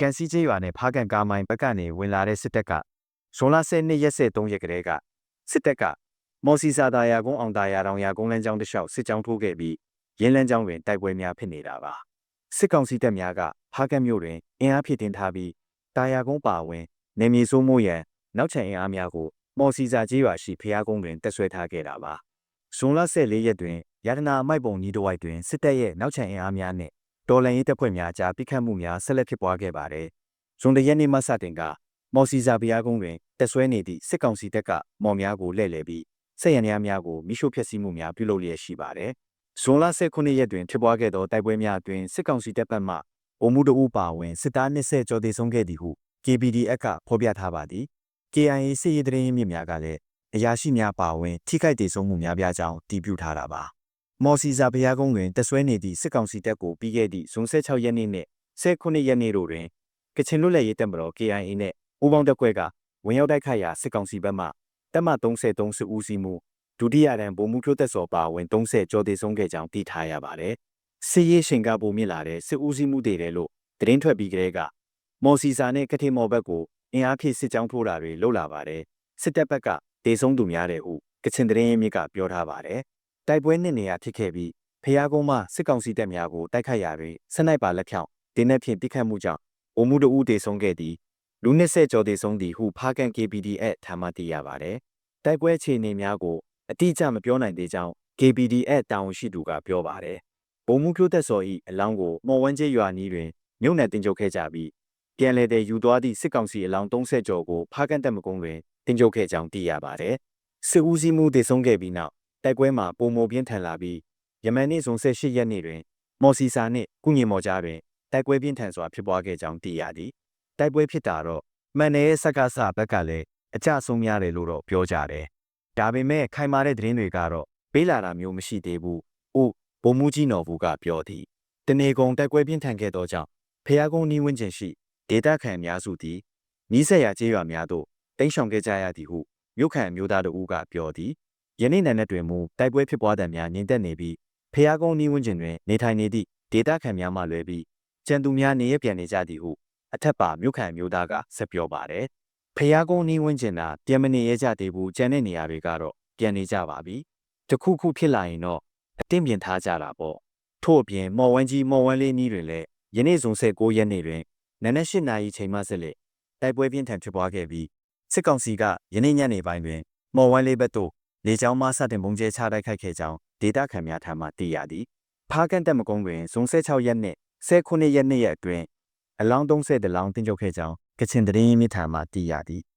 ကန်စီကျေးရွာနဲ့ဖားကန်ကားမိုင်ဘက်ကနေဝင်လာတဲ့စစ်တပ်ကဇွန်လ10ရက်ရက်3ရက်ကလေးကစစ်တပ်ကမော်စီစာတာယာကုန်းအောင်တာယာတောင်ယာကုန်းလမ်းကြောင်းတစ်လျှောက်စစ်ကြောင်းထိုးခဲ့ပြီးရင်းလမ်းကြောင်းတွင်တိုက်ပွဲများဖြစ်နေတာပါစစ်ကောင်စီတပ်များကဖားကန်မြို့တွင်အင်အားဖြည့်တင်ထားပြီးတာယာကုန်းပါဝင်နေမြေစိုးမိုးရန်နောက်ချန်အင်အားများကိုမော်စီစာကျေးရွာရှိဖျားကုန်းတွင်တက်ဆွဲထားခဲ့တာပါဇွန်လ14ရက်တွင်ရတနာအမိုက်ပုံညီတဝိုက်တွင်စစ်တပ်ရဲ့နောက်ချန်အင်အားများနှင့် တော်လန်ရေးတပ်ဖွဲ့များကြားပိခတ်မှုများဆက်လက်ဖြစ်ပွားခဲ့ပါတယ်။ဇွန်တရက်နေ့မှစတင်ကမော်စီစာဘုရားကုန်းတွင်တက်ဆွဲနေသည့်စစ်ကောင်စီတပ်ကမော်များကိုလှည့်လည်ပြီးစစ်ရန်များများကိုမိရှို့ဖျက်ဆီးမှုများပြုလုပ်လျက်ရှိပါတယ်။ဇွန်လ19ရက်တွင်ဖြစ်ပွားခဲ့သောတိုက်ပွဲများအတွင်စစ်ကောင်စီတပ်ဘက်မှအုံမှုတအူပါဝင်စစ်သား20ကျော်သေဆုံးခဲ့သည်ဟု KPDF ကဖော်ပြထားပါသည်။ KIA စစ်ရေးတရင်မြစ်များကလည်းအရာရှိများပါဝင်ထိခိုက်ဒေဆုံးမှုများပြားကြောင်းတည်ပြုထားတာပါ။ မော်စီစာဘုရားကုန်းတွင်တက်ဆွဲနေသည့်စစ်ကောင်စီတပ်ကိုပြီးခဲ့သည့်ဇွန်16ရက်နေ့နှင့်19ရက်နေ့တို့တွင်ကချင်လွတ်လပ်ရေးတပ်မတော် KIA နှင့်ပူးပေါင်းတပ်ဖွဲ့ကဝင်ရောက်တိုက်ခိုက်ရာစစ်ကောင်စီဘက်မှတပ်မ33စစ်ဦးစီးမှုဒုတိယတန်းဗိုလ်မှူးဖြိုးသက်စောပါဝင်30ကျော်သေဆုံးခဲ့ကြောင်းသိထားရပါတယ်။စစ်ရေးရှင်ကပုံမြင့်လာတဲ့စစ်ဦးစီးမှုတွေတယ်လို့သတင်းထွက်ပြီးကလေးကမော်စီစာနဲ့ကတိမော်ဘက်ကိုအင်အားဖြည့်စစ်ကြောင်းထိုးတာတွေလုပ်လာပါတယ်။စစ်တပ်ဘက်ကဒေဆုံးသူများတယ်ဟုကချင်သတင်းရင်းမြစ်ကပြောထားပါတယ်။ တိုက်ပွဲနှစ်နေရာဖြစ်ခဲ့ပြီးဖျားကုန်းမှစစ်ကောင်စီတပ်များကိုတိုက်ခိုက်ရာတွင်စနိုက်ပါလက်ဖြောင့်တင်းနဲ့ဖြင့်တိခတ်မှုကြောင့်အုံမှုတဦးတေဆုံးခဲ့သည်လူ20ကျော်တေဆုံးသည်ဟုဖားကန် KPDF ထံမှသိရပါတယ်။တိုက်ပွဲအခြေအနေများကိုအတိအကျမပြောနိုင်သေးကြောင်း KPDF တာဝန်ရှိသူကပြောပါတယ်။ဘုံမှုကျိုးသက်စော်၏အလောင်းကိုမော်ဝန်းကျဲရွာနီးတွင်မြုပ်နှံတင်ကြုတ်ခဲ့ကြပြီးပြန်လည်တဲ့ယူသွားသည့်စစ်ကောင်စီအလောင်း30ကျော်ကိုဖားကန်တပ်မကုန်းတွင်တင်ကြုတ်ခဲ့ကြောင်းသိရပါတယ်။စစ်ဦးစီးမှုတေဆုံးခဲ့ပြီးနောက် တိုက်ပွဲမှာပုံမပြင်းထန်လာပြီးယမန်နေ့ဇွန်18ရက်နေ့တွင် မော်စီစာနှင့်ကုညင်မော်ကြားတွင်တိုက်ပွဲပြင်းထန်စွာဖြစ်ပွားခဲ့ကြောင်းသိရသည်။တိုက်ပွဲဖြစ်တာတော့မှန်တဲ့စက္ကစဘက်ကလည်းအကြဆုံးများတယ်လို့တော့ပြောကြတယ်။ဒါပေမဲ့ခိုင်မာတဲ့သတင်းတွေကတော့ပေးလာတာမျိုးမရှိသေးဘူး။အိုးဘုံမူကြီးနော်ဘူးကပြောသည်။တနေကုန်တိုက်ပွဲပြင်းထန်ခဲ့သောကြောင့်ဖျားကုန်းနီးဝန်းကျင်ရှိဒေတာခံအများစုသည်နီးစက်ရကျေးရွာများသို့တိမ်းရှောင်ခဲ့ကြရသည်ဟုမြို့ခံမျိုးသားတို့ကပြောသည်။ ယနေ့နံနက်တွင်မူတိုက်ပွဲဖြစ်ပွားတဲ့များငြိမ်သက်နေပြီးဖျားကုန်းနီးဝန်းကျင်တွင်နေထိုင်နေသည့်ဒေတာခံများမှလွယ်ပြီးကျန်သူများနေရပြန်နေကြသည်ဟုအထက်ပါမြို့ခံမျိုးသားကဆက်ပြောပါတယ်။ဖျားကုန်းနီးဝန်းကျင်သာပြန်မနေရကြသေးဘူးကျန်တဲ့နေရာတွေကတော့ပြန်နေကြပါပြီ။တခုခုဖြစ်လာရင်တော့အတင်းပြင်ထားကြတာပေါ့။ထို့အပြင်မော်ဝမ်းကြီးမော်ဝမ်းလေးနီးတွင်လည်းယနေ့ဇွန်16ရက်နေ့တွင်နနက်၈နာရီချိန်မှဆက်လက်တိုက်ပွဲပြင်းထန်ဖြစ်ပွားခဲ့ပြီးစစ်ကောင်စီကယနေ့ညနေပိုင်းတွင်မော်ဝမ်းလေးဘက်သို့ လေကြောင်းမှစတင်ပုံကျဲချတိုက်ခိုက်ခဲ့ကြောင်းဒေတာခံများထံမှသိရသည်။ဖားကန်တက်မကုန်းတွင်ဇွန်16ရက်နှင့်19ရက်နေ့ရက်အတွင်းအလောင်း30တလောင်းတင်ကြုတ်ခဲ့ကြောင်းကချင်သတင်းမြစ်ထံမှသိရသည်။